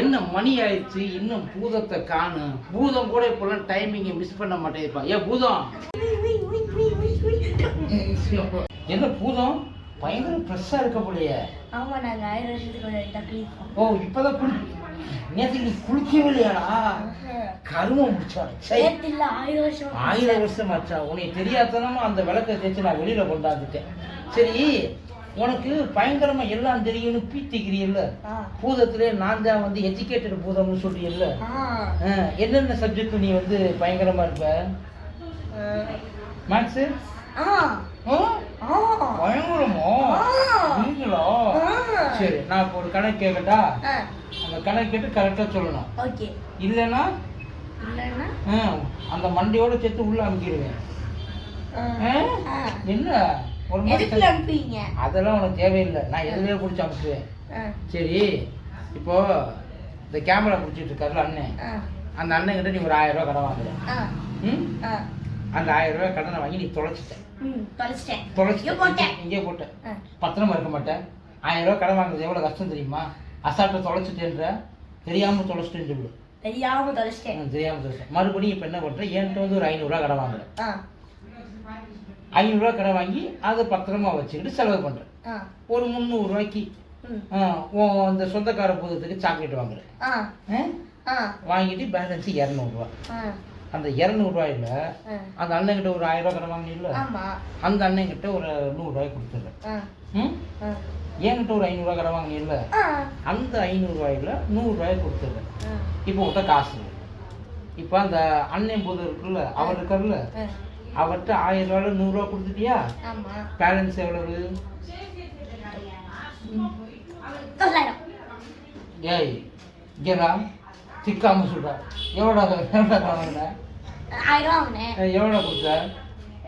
என்ன மணி ஆயிடுச்சு இன்னும் பூதத்தை காணு. பூதம் கூட இப்பெல்லாம் டைமிங்கை மிஸ் பண்ண மாட்டேங்குதுப்பா ஏன் பூதம்? என்ன பூதம்? பயங்கர ஃப்ரெஷ்ஷாக இருக்க போலையே. ஆமா நாங்க ஆயிரம் வருஷத்துக்கு முன்னாடி தான் குளிப்போம். ஓ இப்போதான் குளி நேற்றுக்கு நீ குளிக்கவே இல்லையாடா? கருமம் இல்ல ஆயிரம் வருஷம் ஆயிரம் வருஷம் ஆச்சா உனக்கு தெரியாதனமா அந்த விளக்கை தேய்ச்சி நான் வெளியில கொண்டாந்துட்டேன். சரி உனக்கு பயங்கரமா எல்லாம் தெரியும்னு பீத்திக்கிறீல்ல. பூதத்திலே நான் தான் வந்து எஜுகேட்டட் பூதம்னு சொல்றீல்ல? என்னென்ன சப்ஜெக்ட் நீ வந்து பயங்கரமா இருப்ப? மேக்ஸு. பயங்கரமோ. நீங்களா. சரி நான் இப்போ ஒரு கணக்கு கேட்கட்டா. அந்த கணக்கு கேட்டு கரெக்டாக சொல்லணும். இல்லைன்னா? அந்த மண்டையோட சேர்த்து உள்ள அமுக்கிடுவேன். என்ன? எதுக்குள்ள அனுப்புவீங்க அதெல்லாம் உனக்கு தேவையில்லை. நான் எதுலயே பிடிச்சி ஆ. சரி இப்போ இந்த கேமரா பிடிச்சிட்டு இருக்காருல அண்ணன். அந்த அண்ணன் கிட்ட நீ ஒரு ஆயிரம் ரூபாய் கடன் வாங்குற. அந்த ஆயிரம் ரூபாய் கடனை வாங்கி நீ தொலைச்சிட்டேன். தொலைச்சிட்ட. ஐயோ, போட்டேன். இங்கே போட்ட ஆ. பத்திரமா இருக்க மாட்டேன். ஆயிரம் ரூபாய் கடன் வாங்குறது எவ்வளோ கஷ்டம் தெரியுமா? அசால்ட்டை தொலைச்சிட்டேன்ற. தெரியாம தொலைச்சிட்டேன்னு சொல்லு. தெரியாம தொலைச்சிட்டேன். ம், தெரியாம தொலைச்சிட்டேன். மறுபடியும் இப்போ என்ன பண்ற? என்கிட்ட வந்து ஒரு ஐநூறுரூவா கடன் வாங்குறேன். ஐநூறுரூவா கடன் வாங்கி அதை பத்திரமா வச்சுக்கிட்டு செலவு பண்றேன் ஆ. ஒரு முந்நூறுரூவாய்க்கு அந்த சொந்தக்கார பூதத்துக்கு சாக்லேட் வாங்குறேன். வாங்கிட்டு பேலன்ஸ் இரநூறுவா. அந்த இரநூறுவாயில். அந்த அண்ணன்கிட்ட ஒரு ஆயிரம் ரூபாய் கடன் வாங்கினீங்கள அந்த அண்ணன்கிட்ட ஒரு நூறுரூவாய் கொடுத்துட்றேன். என்கிட்ட ஒரு ஐநூறுரூவா கடன் வாங்கினீங்கள. அந்த ஐநூறுரூவாயில் நூறுரூவாய் கொடுத்துட்றேன். இப்போ உன்கிட்ட காசு. இப்போ அந்த அண்ணன் போது இருக்குல்ல அவர் இருக்கார்ல. அவர்கிட்ட ஆயிரம் ரூபாயில் நூறுரூவா கொடுத்துட்டியா? பேலன்ஸ் எவ்வளவு? ஏய் கேரா சிக்காம சொல்கிறா எவ்வளோ எவ்வளோ வாங்கின எவ்வளோ கொடுத்த?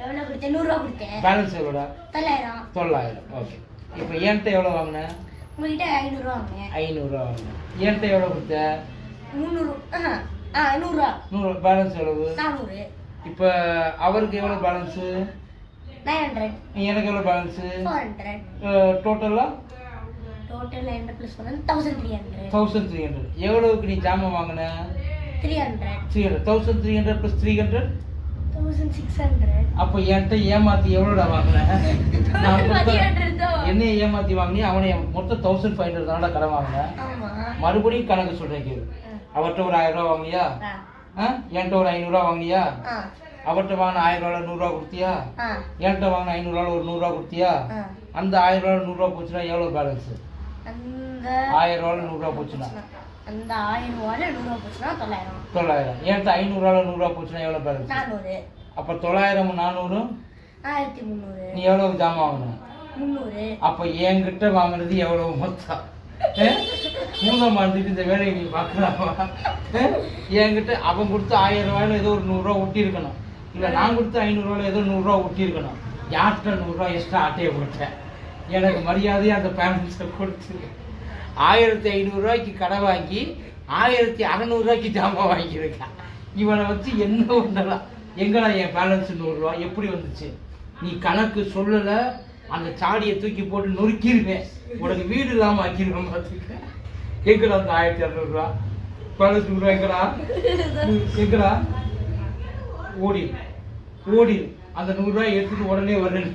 எவ்வளவு கொடுத்தேன் நூறுரூவா கொடுத்தேன் பேலன்ஸ் எவ்வளோடா தொள்ளாயிரம். தொள்ளாயிரம். ஓகே இப்போ என்கிட்ட எவ்வளோ வாங்கினேன் உங்ககிட்ட ஐநூறுரூவா வாங்கினேன் ஐநூறுரூவா வாங்கினேன் என்கிட்ட எவ்வளோ கொடுத்த? முந்நூறு நூறுரூவா நூறு பேலன்ஸ் எவ்வளவு? நானூறு. இப்போ அவருக்கு எவ்வளோ பேலன்ஸு நைன் ஹண்ட்ரட் எனக்கு எவ்வளோ பேலன்ஸு ஃபோர் ஹண்ட்ரட் டோட்டலாக total plus thousand three hundred thousand three hundred எவ்வளவுக்கு நீ ஜாமான் வாங்கின? Three hundred three hundred thousand three hundred plus three hundred thousand six hundred அப்போ என்கிட்ட ஏமாற்றி எவ்வளோடா வாங்கினேன் என்னைய ஏமாற்றி வாங்கினி அவனை மொத்தம் தௌசண்ட் ஃபைவ் ஹண்ட்ரட் தானடா கடன் வாங்கினேன் மறுபடியும் கணக்கு சொல்கிறேன் கேளு. அவர்கிட்ட ஒரு ஆயிரம் ரூபா வாங்கினியா? என்கிட்ட ஒரு ஐநூறுரூவா வாங்கினியா? ஆ. அவர்கிட்ட வாங்கின ஆயிரம் ரூபாவில் நூறுரூவா கொடுத்தியா. என்கிட்ட வாங்கின ஐநூறுரூவாவில் ஒரு நூறுரூவா கொடுத்தியா. அந்த ஆயிரம் ரூபாவில் நூறுரூவா போச்சுன்னா எவ்வளோ பேலன்ஸு ஆயிரம் ரூபாவில் நூறுரூவா போச்சுன்னா? அந்த ஆயிரம் ரூபாயில நூறுரூவா போச்சுன்னா தொள்ளாயிரம். தொள்ளாயிரம். என்கிட்ட ஐநூறுரூவாவில் நூறுரூவா போச்சுன்னா எவ்வளோ பேலன்ஸ் நானூறு. அப்போ தொள்ளாயிரம் நானூறு? ஆயிரத்தி முந்நூறு. நீ எவ்வளோ ஜாமான் வாங்கின? முந்நூறு. அப்போ என்கிட்ட வாங்கினது எவ்வளோ மொத்தம்? மூலம் வந்துட்டு இந்த வேலையை நீ பார்க்கலாமா? என்கிட்ட அவன் கொடுத்து ஆயிரம் ரூபாயில ஏதோ ஒரு நூறுரூவா ஒட்டியிருக்கணும். இல்லை நான் கொடுத்து ஐநூறுரூவாயில் ஏதோ நூறுரூவா ஒட்டியிருக்கணும். யார்கிட்ட நூறுரூவா எக்ஸ்ட்ரா ஆட்டையை போட்டேன் எனக்கு மரியாதையாக அந்த பேரண்ட்ஸை கொடுத்து ஆயிரத்தி ஐநூறுரூவாய்க்கு கடை வாங்கி ஆயிரத்தி அறநூறுவாய்க்கு ஜாமான் வாங்கியிருக்கேன். இவனை வச்சு என்ன பண்ணலாம் எங்கடா என் பேலன்ஸ் நூறுரூவா எப்படி வந்துச்சு? நீ கணக்கு சொல்லலை. அந்த சாடியை தூக்கி போட்டு நொறுக்கிடுவேன். உனக்கு வீடு இல்லாமல் ஆக்கிடுவேன் பார்த்துக்க எங்கடா அந்த ஆயிரத்தி இரநூறுவா பேலன்ஸ் நூறுரூவா எங்கடா? எங்கடா? ஓடி ஓடி அந்த நூறுரூவா எடுத்துட்டு உடனே வரேன்